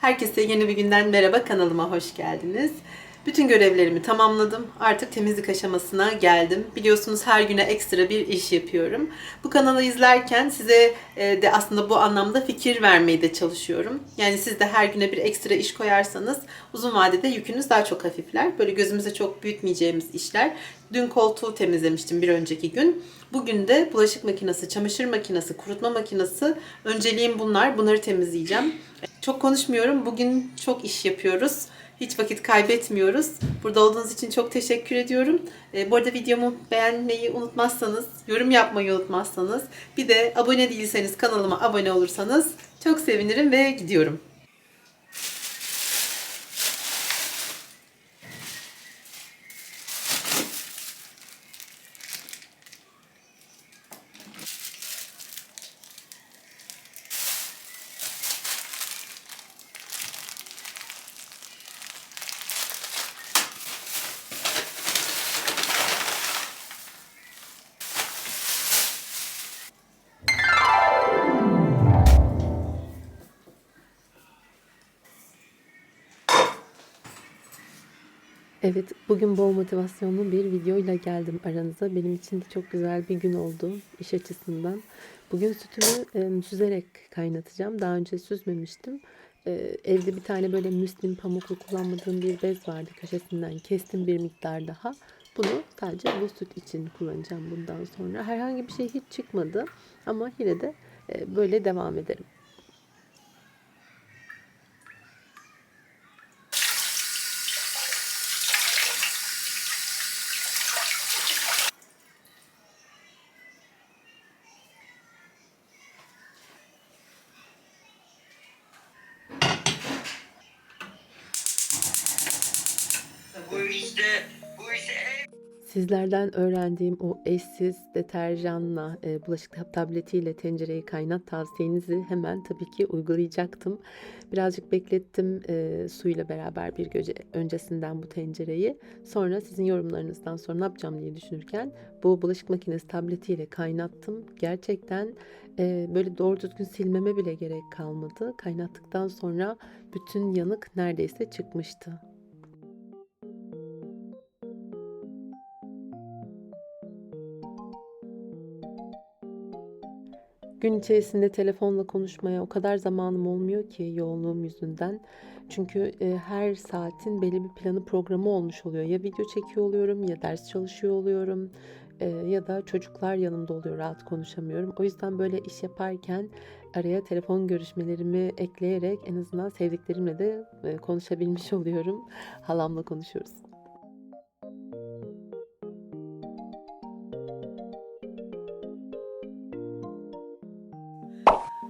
Herkese yeni bir günden merhaba kanalıma hoş geldiniz. Bütün görevlerimi tamamladım. Artık temizlik aşamasına geldim. Biliyorsunuz her güne ekstra bir iş yapıyorum. Bu kanalı izlerken size e, de aslında bu anlamda fikir vermeye de çalışıyorum. Yani siz de her güne bir ekstra iş koyarsanız uzun vadede yükünüz daha çok hafifler. Böyle gözümüze çok büyütmeyeceğimiz işler. Dün koltuğu temizlemiştim bir önceki gün. Bugün de bulaşık makinesi, çamaşır makinesi, kurutma makinesi. Önceliğim bunlar. Bunları temizleyeceğim. Çok konuşmuyorum. Bugün çok iş yapıyoruz. Hiç vakit kaybetmiyoruz. Burada olduğunuz için çok teşekkür ediyorum. E, bu arada videomu beğenmeyi unutmazsanız, yorum yapmayı unutmazsanız, bir de abone değilseniz kanalıma abone olursanız çok sevinirim ve gidiyorum. Evet, bugün bol motivasyonlu bir videoyla geldim aranıza. Benim için de çok güzel bir gün oldu iş açısından. Bugün sütümü e, süzerek kaynatacağım. Daha önce süzmemiştim. E, evde bir tane böyle müslim pamuklu kullanmadığım bir bez vardı. Köşesinden kestim bir miktar daha. Bunu sadece bu süt için kullanacağım bundan sonra. Herhangi bir şey hiç çıkmadı ama yine de e, böyle devam ederim. Sizlerden öğrendiğim o eşsiz deterjanla, e, bulaşık tab- tabletiyle tencereyi kaynat tavsiyenizi hemen tabii ki uygulayacaktım. Birazcık beklettim e, suyla beraber bir gece öncesinden bu tencereyi. Sonra sizin yorumlarınızdan sonra ne yapacağım diye düşünürken bu bulaşık makinesi tabletiyle kaynattım. Gerçekten e, böyle doğru düzgün silmeme bile gerek kalmadı. Kaynattıktan sonra bütün yanık neredeyse çıkmıştı. Gün içerisinde telefonla konuşmaya o kadar zamanım olmuyor ki yoğunluğum yüzünden. Çünkü e, her saatin belli bir planı programı olmuş oluyor. Ya video çekiyor oluyorum ya ders çalışıyor oluyorum e, ya da çocuklar yanımda oluyor rahat konuşamıyorum. O yüzden böyle iş yaparken araya telefon görüşmelerimi ekleyerek en azından sevdiklerimle de e, konuşabilmiş oluyorum. Halamla konuşuyoruz.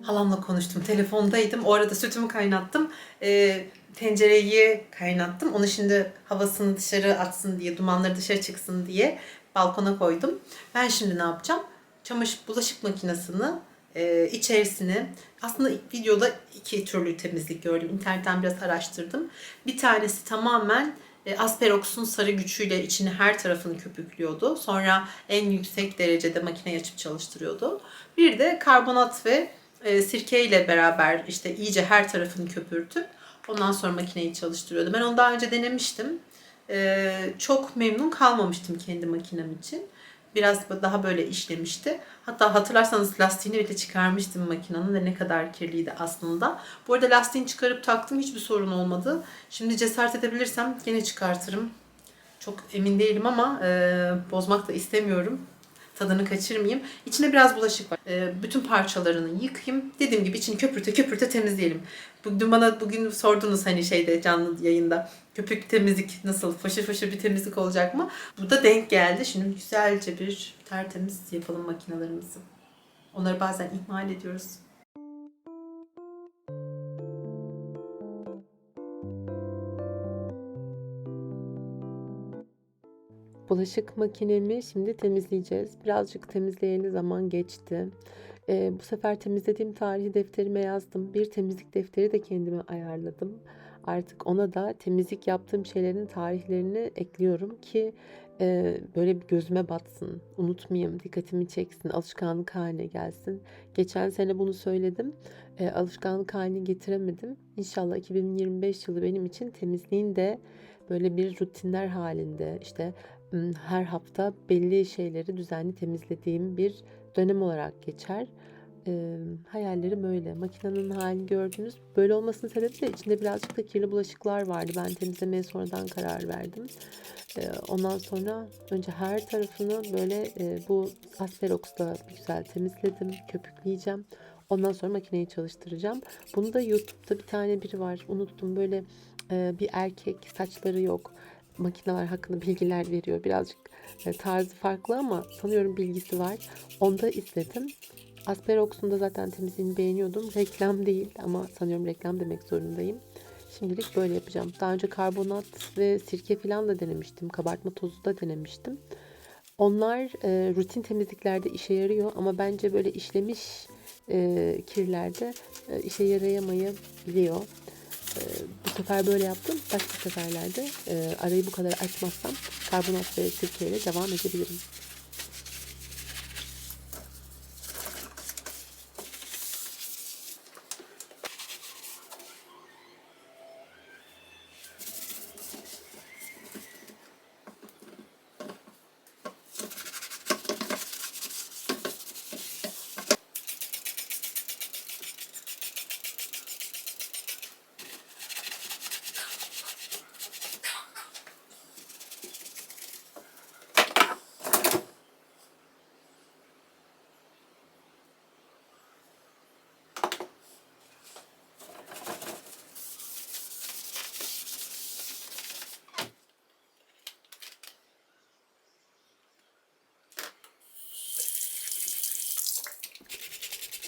Halamla konuştum. Telefondaydım. O arada sütümü kaynattım. Ee, tencereyi kaynattım. Onu şimdi havasını dışarı atsın diye, dumanları dışarı çıksın diye balkona koydum. Ben şimdi ne yapacağım? Çamaşır bulaşık makinesini e, içerisine aslında videoda iki türlü temizlik gördüm. İnternetten biraz araştırdım. Bir tanesi tamamen e, Asperox'un sarı gücüyle içini her tarafını köpüklüyordu. Sonra en yüksek derecede makineyi açıp çalıştırıyordu. Bir de karbonat ve e, sirke ile beraber işte iyice her tarafını köpürtüp ondan sonra makineyi çalıştırıyordu. Ben onu daha önce denemiştim. E, çok memnun kalmamıştım kendi makinem için. Biraz daha böyle işlemişti. Hatta hatırlarsanız lastiğini bile çıkarmıştım makinenin de ne kadar kirliydi aslında. Bu arada lastiğini çıkarıp taktım hiçbir sorun olmadı. Şimdi cesaret edebilirsem gene çıkartırım. Çok emin değilim ama e, bozmak da istemiyorum tadını kaçırmayayım. İçinde biraz bulaşık var. Ee, bütün parçalarını yıkayayım. Dediğim gibi içini köpürte köpürte temizleyelim. Bugün bana bugün sordunuz hani şeyde canlı yayında köpük temizlik nasıl foşur foşur bir temizlik olacak mı? Bu da denk geldi. Şimdi güzelce bir tertemiz yapalım makinalarımızı. Onları bazen ihmal ediyoruz. Bulaşık makinemi şimdi temizleyeceğiz. Birazcık temizleyeli zaman geçti. Ee, bu sefer temizlediğim tarihi defterime yazdım. Bir temizlik defteri de kendime ayarladım. artık ona da temizlik yaptığım şeylerin tarihlerini ekliyorum ki e, böyle bir gözüme batsın, unutmayayım, dikkatimi çeksin, alışkanlık haline gelsin. Geçen sene bunu söyledim, e, alışkanlık haline getiremedim. İnşallah 2025 yılı benim için temizliğin de böyle bir rutinler halinde işte her hafta belli şeyleri düzenli temizlediğim bir dönem olarak geçer. Hayallerim öyle. Makinenin halini gördünüz. Böyle olmasının sebebi de içinde birazcık da kirli bulaşıklar vardı. Ben temizlemeye sonradan karar verdim. Ondan sonra önce her tarafını böyle e, bu Asperox'la güzel temizledim. Köpükleyeceğim. Ondan sonra makineyi çalıştıracağım. Bunu da YouTube'da bir tane biri var. Unuttum böyle bir erkek saçları yok. Makineler hakkında bilgiler veriyor. Birazcık e, tarzı farklı ama sanıyorum bilgisi var. Onda izledim. Asperox'un da zaten temizliğini beğeniyordum. Reklam değil ama sanıyorum reklam demek zorundayım. Şimdilik böyle yapacağım. Daha önce karbonat ve sirke falan da denemiştim. Kabartma tozu da denemiştim. Onlar e, rutin temizliklerde işe yarıyor ama bence böyle işlemiş e, kirlerde e, işe yarayamayabiliyor. E, sefer böyle yaptım. Başka seferlerde e, arayı bu kadar açmazsam karbonat ve sirkeyle devam edebilirim.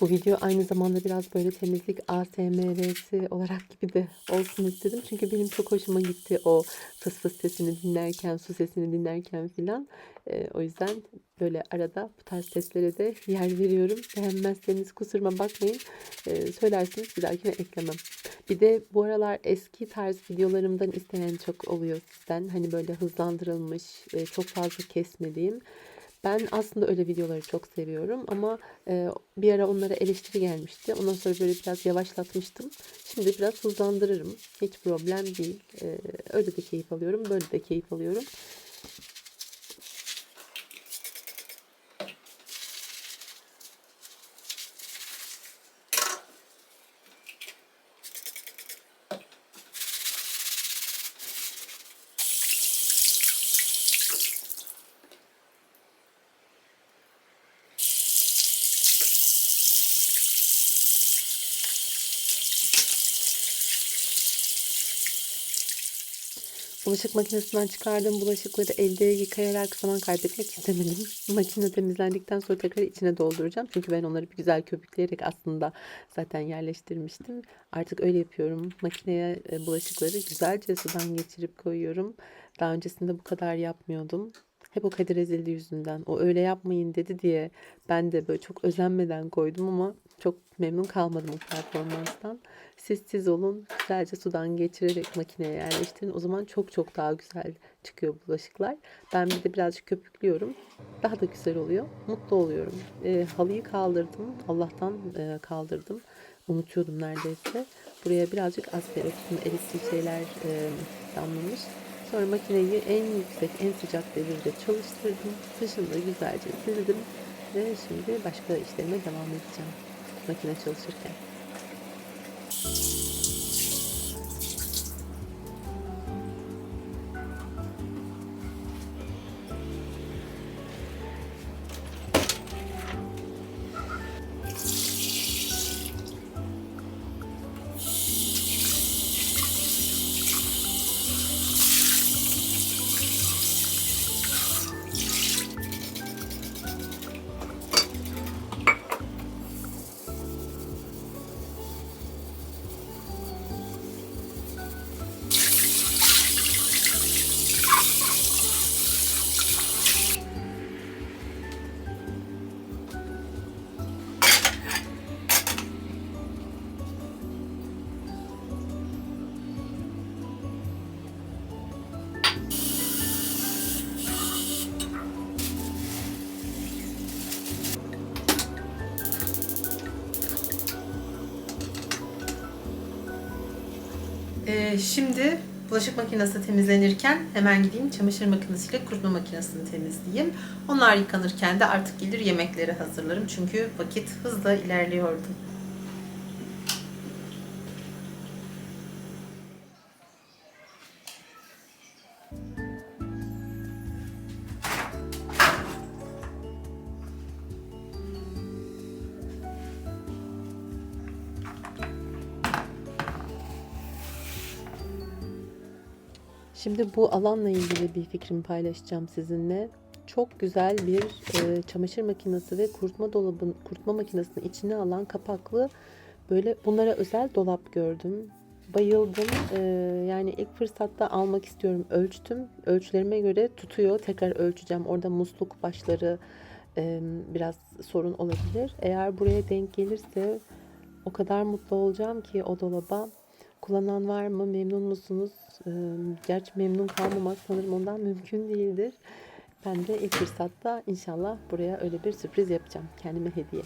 Bu video aynı zamanda biraz böyle temizlik ASMR'si olarak gibi de olsun istedim. Çünkü benim çok hoşuma gitti o fıs fıs sesini dinlerken, su sesini dinlerken filan. Ee, o yüzden böyle arada bu tarz seslere de yer veriyorum. Beğenmezseniz kusuruma bakmayın. Ee, söylerseniz bir dahakine eklemem. Bir de bu aralar eski tarz videolarımdan isteyen çok oluyor sizden. Hani böyle hızlandırılmış, e, çok fazla kesmediğim. Ben aslında öyle videoları çok seviyorum ama e, bir ara onlara eleştiri gelmişti. Ondan sonra böyle biraz yavaşlatmıştım. Şimdi biraz hızlandırırım. Hiç problem değil. E, öyle de keyif alıyorum, böyle de keyif alıyorum. Bulaşık makinesinden çıkardığım bulaşıkları elde yıkayarak zaman kaybetmek istemedim. Makine temizlendikten sonra tekrar içine dolduracağım. Çünkü ben onları bir güzel köpükleyerek aslında zaten yerleştirmiştim. Artık öyle yapıyorum. Makineye e, bulaşıkları güzelce sudan geçirip koyuyorum. Daha öncesinde bu kadar yapmıyordum. Hep o Kadir Ezildi yüzünden. O öyle yapmayın dedi diye ben de böyle çok özenmeden koydum ama çok memnun kalmadım o performanstan. Siz siz olun. Güzelce sudan geçirerek makineye yerleştirin. O zaman çok çok daha güzel çıkıyor bulaşıklar. Ben bir de birazcık köpüklüyorum. Daha da güzel oluyor. Mutlu oluyorum. E, halıyı kaldırdım. Allah'tan e, kaldırdım. Unutuyordum neredeyse. Buraya birazcık asperoxun erisi şeyler e, damlamış. Sonra makineyi en yüksek, en sıcak devirde çalıştırdım. Dışını da güzelce sildim. Ve şimdi başka işlerime devam edeceğim. Makine çalışırken. Ee, şimdi bulaşık makinesi temizlenirken hemen gideyim çamaşır makinesiyle kurutma makinesini temizleyeyim. Onlar yıkanırken de artık gelir yemekleri hazırlarım. Çünkü vakit hızla ilerliyordu. Şimdi bu alanla ilgili bir fikrimi paylaşacağım sizinle. Çok güzel bir e, çamaşır makinesi ve kurutma dolabın kurutma makinesinin içine alan kapaklı böyle bunlara özel dolap gördüm. Bayıldım. E, yani ilk fırsatta almak istiyorum. Ölçtüm. Ölçülerime göre tutuyor. Tekrar ölçeceğim. Orada musluk başları e, biraz sorun olabilir. Eğer buraya denk gelirse o kadar mutlu olacağım ki o dolaba. Kullanan var mı? Memnun musunuz? Gerçi memnun kalmamak sanırım ondan mümkün değildir. Ben de ilk fırsatta inşallah buraya öyle bir sürpriz yapacağım. Kendime hediye.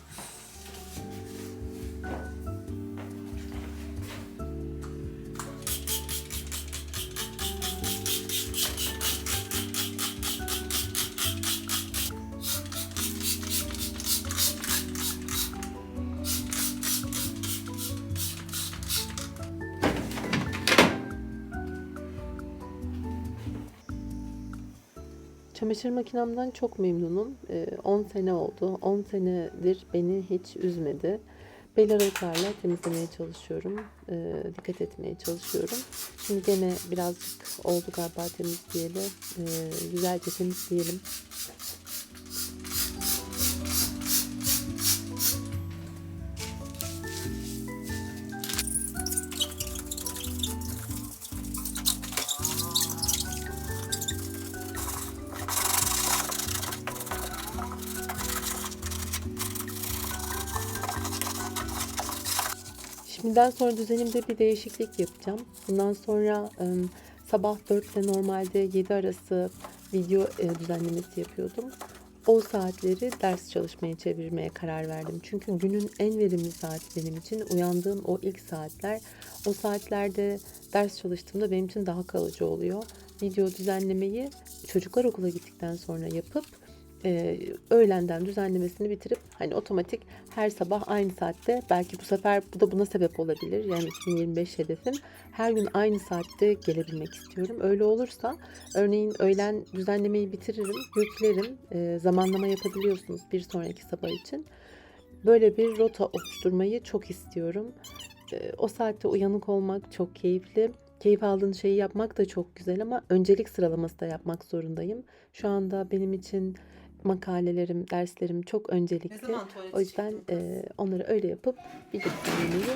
Çamaşır makinemden çok memnunum. Ee, 10 sene oldu. 10 senedir beni hiç üzmedi. Bel aralıklarla temizlemeye çalışıyorum. Ee, dikkat etmeye çalışıyorum. Şimdi gene birazcık oldu galiba temizleyeli. Ee, güzelce temizleyelim. Şimdiden sonra düzenimde bir değişiklik yapacağım. Bundan sonra sabah 4 ile normalde 7 arası video e, düzenlemesi yapıyordum. O saatleri ders çalışmaya çevirmeye karar verdim. Çünkü günün en verimli saati benim için. Uyandığım o ilk saatler. O saatlerde ders çalıştığımda benim için daha kalıcı oluyor. Video düzenlemeyi çocuklar okula gittikten sonra yapıp e, öğlenden düzenlemesini bitirip hani otomatik her sabah aynı saatte belki bu sefer bu da buna sebep olabilir. Yani 2025 hedefim her gün aynı saatte gelebilmek istiyorum. Öyle olursa örneğin öğlen düzenlemeyi bitiririm, yüklerim, e, zamanlama yapabiliyorsunuz bir sonraki sabah için. Böyle bir rota oluşturmayı çok istiyorum. E, o saatte uyanık olmak çok keyifli. Keyif aldığın şeyi yapmak da çok güzel ama öncelik sıralaması da yapmak zorundayım. Şu anda benim için makalelerim, derslerim çok öncelikli. O yüzden e, onları öyle yapıp düzenlemeyi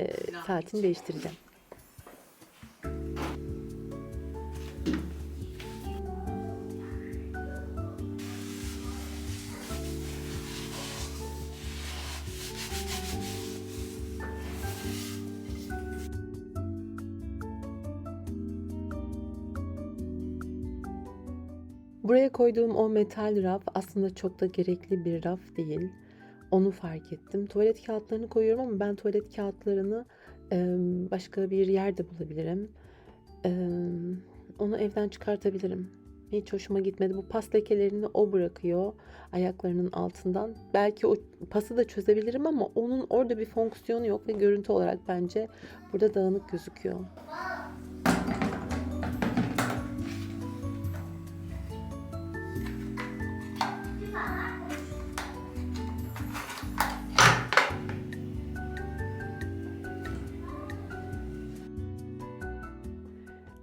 e, saatini değiştireceğim. Koyduğum o metal raf aslında çok da gerekli bir raf değil. Onu fark ettim. Tuvalet kağıtlarını koyuyorum ama ben tuvalet kağıtlarını başka bir yerde bulabilirim. Onu evden çıkartabilirim. Hiç hoşuma gitmedi. Bu pas lekelerini o bırakıyor ayaklarının altından. Belki o pası da çözebilirim ama onun orada bir fonksiyonu yok ve görüntü olarak bence burada dağınık gözüküyor.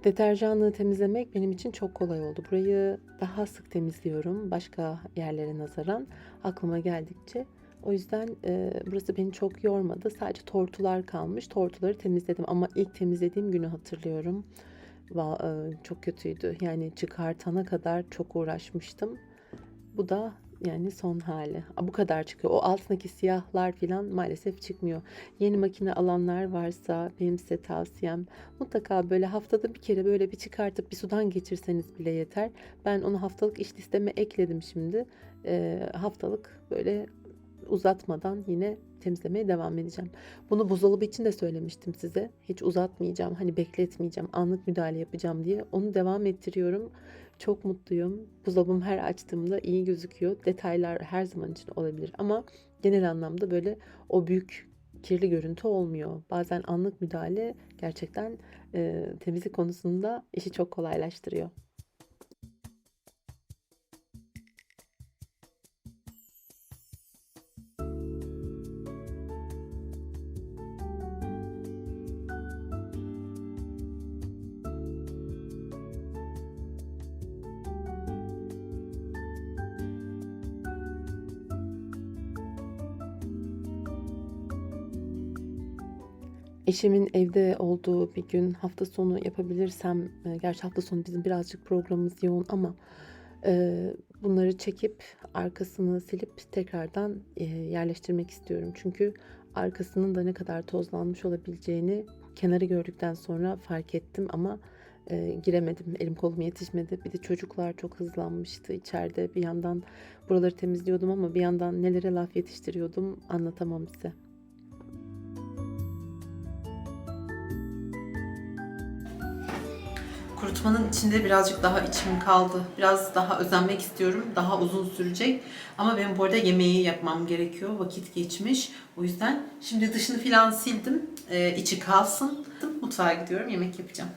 Deterjanlığı temizlemek benim için çok kolay oldu. Burayı daha sık temizliyorum başka yerlere nazaran aklıma geldikçe. O yüzden e, burası beni çok yormadı. Sadece tortular kalmış. Tortuları temizledim ama ilk temizlediğim günü hatırlıyorum. Va- e, çok kötüydü. Yani çıkartana kadar çok uğraşmıştım. Bu da yani son hali. Bu kadar çıkıyor. O altındaki siyahlar falan maalesef çıkmıyor. Yeni makine alanlar varsa benim size tavsiyem mutlaka böyle haftada bir kere böyle bir çıkartıp bir sudan geçirseniz bile yeter. Ben onu haftalık iş listeme ekledim şimdi. Ee, haftalık böyle uzatmadan yine temizlemeye devam edeceğim. Bunu buzdolabı için de söylemiştim size. Hiç uzatmayacağım, hani bekletmeyeceğim, anlık müdahale yapacağım diye. Onu devam ettiriyorum. Çok mutluyum. Buzdolabım her açtığımda iyi gözüküyor. Detaylar her zaman için olabilir ama genel anlamda böyle o büyük kirli görüntü olmuyor. Bazen anlık müdahale gerçekten e, temizlik konusunda işi çok kolaylaştırıyor. Eşimin evde olduğu bir gün hafta sonu yapabilirsem, e, gerçi hafta sonu bizim birazcık programımız yoğun ama e, bunları çekip arkasını silip tekrardan e, yerleştirmek istiyorum. Çünkü arkasının da ne kadar tozlanmış olabileceğini kenarı gördükten sonra fark ettim ama e, giremedim. Elim kolum yetişmedi. Bir de çocuklar çok hızlanmıştı içeride. Bir yandan buraları temizliyordum ama bir yandan nelere laf yetiştiriyordum anlatamam size. Kurutmanın içinde birazcık daha içim kaldı. Biraz daha özenmek istiyorum. Daha uzun sürecek. Ama benim bu arada yemeği yapmam gerekiyor. Vakit geçmiş. O yüzden şimdi dışını filan sildim. Ee, içi kalsın. Mutfağa gidiyorum. Yemek yapacağım.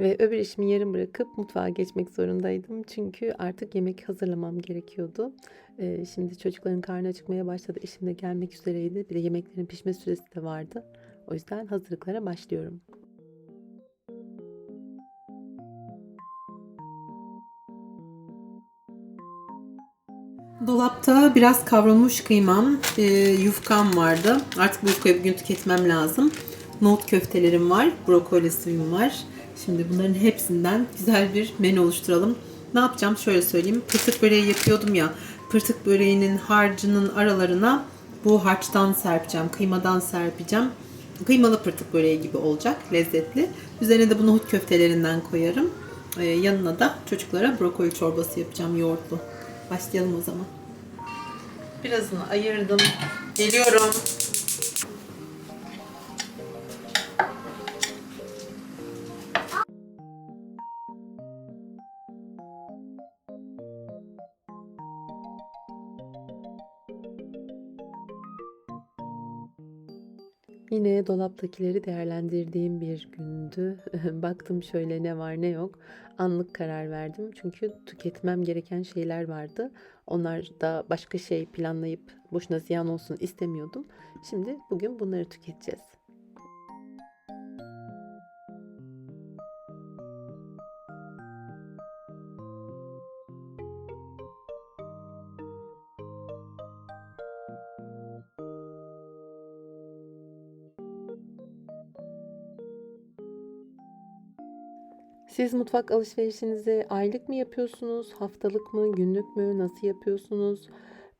Ve öbür işimi yarım bırakıp mutfağa geçmek zorundaydım. Çünkü artık yemek hazırlamam gerekiyordu. Ee, şimdi çocukların karnı acıkmaya başladı. Eşim de gelmek üzereydi. Bir de yemeklerin pişme süresi de vardı. O yüzden hazırlıklara başlıyorum. Dolapta biraz kavrulmuş kıymam, e, yufkam vardı. Artık bu yufkayı bugün tüketmem lazım. Nohut köftelerim var, brokoli suyum var. Şimdi bunların hepsinden güzel bir menü oluşturalım. Ne yapacağım? Şöyle söyleyeyim. Pırtık böreği yapıyordum ya. Pırtık böreğinin harcının aralarına bu harçtan serpeceğim. Kıymadan serpeceğim. Kıymalı pırtık böreği gibi olacak. Lezzetli. Üzerine de bu nohut köftelerinden koyarım. Ee, yanına da çocuklara brokoli çorbası yapacağım yoğurtlu. Başlayalım o zaman. Birazını ayırdım. Geliyorum. Yine dolaptakileri değerlendirdiğim bir gündü. Baktım şöyle ne var ne yok. Anlık karar verdim. Çünkü tüketmem gereken şeyler vardı. Onlar da başka şey planlayıp boşuna ziyan olsun istemiyordum. Şimdi bugün bunları tüketeceğiz. Siz mutfak alışverişinizi aylık mı yapıyorsunuz, haftalık mı, günlük mü, nasıl yapıyorsunuz?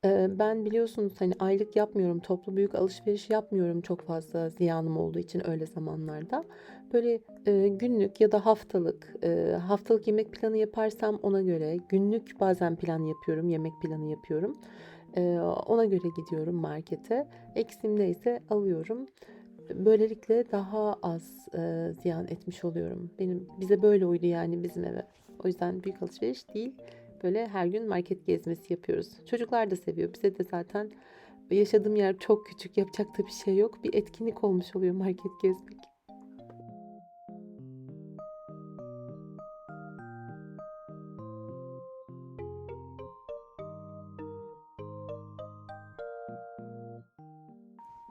Ee, Ben biliyorsunuz hani aylık yapmıyorum, toplu büyük alışveriş yapmıyorum çok fazla ziyanım olduğu için öyle zamanlarda. Böyle e, günlük ya da haftalık, e, haftalık yemek planı yaparsam ona göre, günlük bazen plan yapıyorum, yemek planı yapıyorum. E, Ona göre gidiyorum markete. Eksiğim neyse alıyorum. Böylelikle daha az e, ziyan etmiş oluyorum. Benim bize böyle uydu yani bizim eve. O yüzden büyük alışveriş değil. Böyle her gün market gezmesi yapıyoruz. Çocuklar da seviyor. Bize de zaten yaşadığım yer çok küçük. Yapacak da bir şey yok. Bir etkinlik olmuş oluyor market gezmek.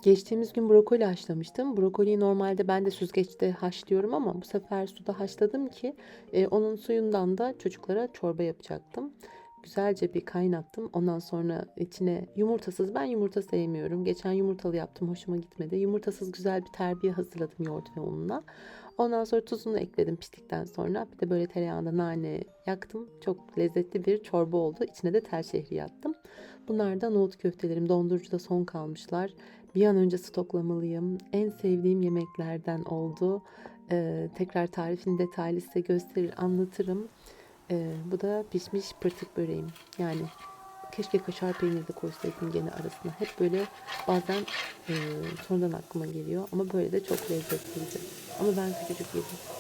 Geçtiğimiz gün brokoli haşlamıştım. Brokoliyi normalde ben de süzgeçte haşlıyorum ama bu sefer suda haşladım ki e, onun suyundan da çocuklara çorba yapacaktım. güzelce bir kaynattım. Ondan sonra içine yumurtasız ben yumurta sevmiyorum. Geçen yumurtalı yaptım hoşuma gitmedi. Yumurtasız güzel bir terbiye hazırladım yoğurt ve unla. Ondan sonra tuzunu ekledim piştikten sonra. Bir de böyle tereyağında nane yaktım. Çok lezzetli bir çorba oldu. İçine de tel şehriye attım. Bunlar da nohut köftelerim. Dondurucuda son kalmışlar. Bir an önce stoklamalıyım. En sevdiğim yemeklerden oldu. Ee, tekrar tarifini detaylı size gösterir, anlatırım. Ee, bu da pişmiş pırtık böreğim. Yani keşke kaşar peyniri de koysaydım gene arasına. Hep böyle bazen e, sonradan aklıma geliyor. Ama böyle de çok lezzetliydi. Ama ben küçücük yedim.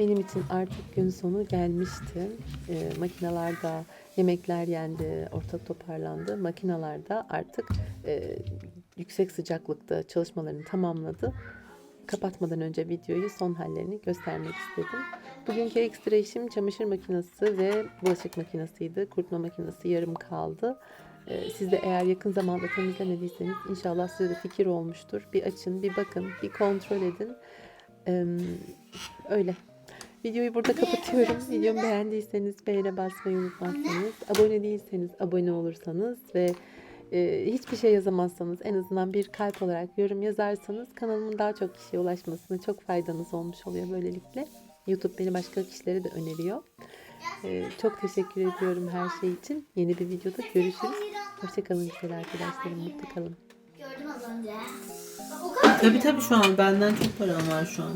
Benim için artık gün sonu gelmişti. E, makinalarda yemekler yendi, ortak toparlandı. Makinalarda artık e, yüksek sıcaklıkta çalışmalarını tamamladı. Kapatmadan önce videoyu son hallerini göstermek istedim. Bugünkü ekstra işim çamaşır makinesi ve bulaşık makinesiydi. Kurutma makinesi yarım kaldı. Ee, Siz de eğer yakın zamanda temizlemediyseniz inşallah size de fikir olmuştur. Bir açın, bir bakın, bir kontrol edin. Öyle. Videoyu burada kapatıyorum. Videomu beğendiyseniz beğene basmayı unutmazsanız, abone değilseniz abone olursanız ve e, hiçbir şey yazamazsanız en azından bir kalp olarak yorum yazarsanız kanalımın daha çok kişiye ulaşmasına çok faydanız olmuş oluyor böylelikle. YouTube beni başka kişilere de öneriyor. E, çok teşekkür ediyorum her şey için. Yeni bir videoda görüşürüz. Hoşçakalın güzel arkadaşlarım. Mutlu kalın. Gördüm az önce. Bak, O kadar Tabii tabii şu an benden çok param var şu an.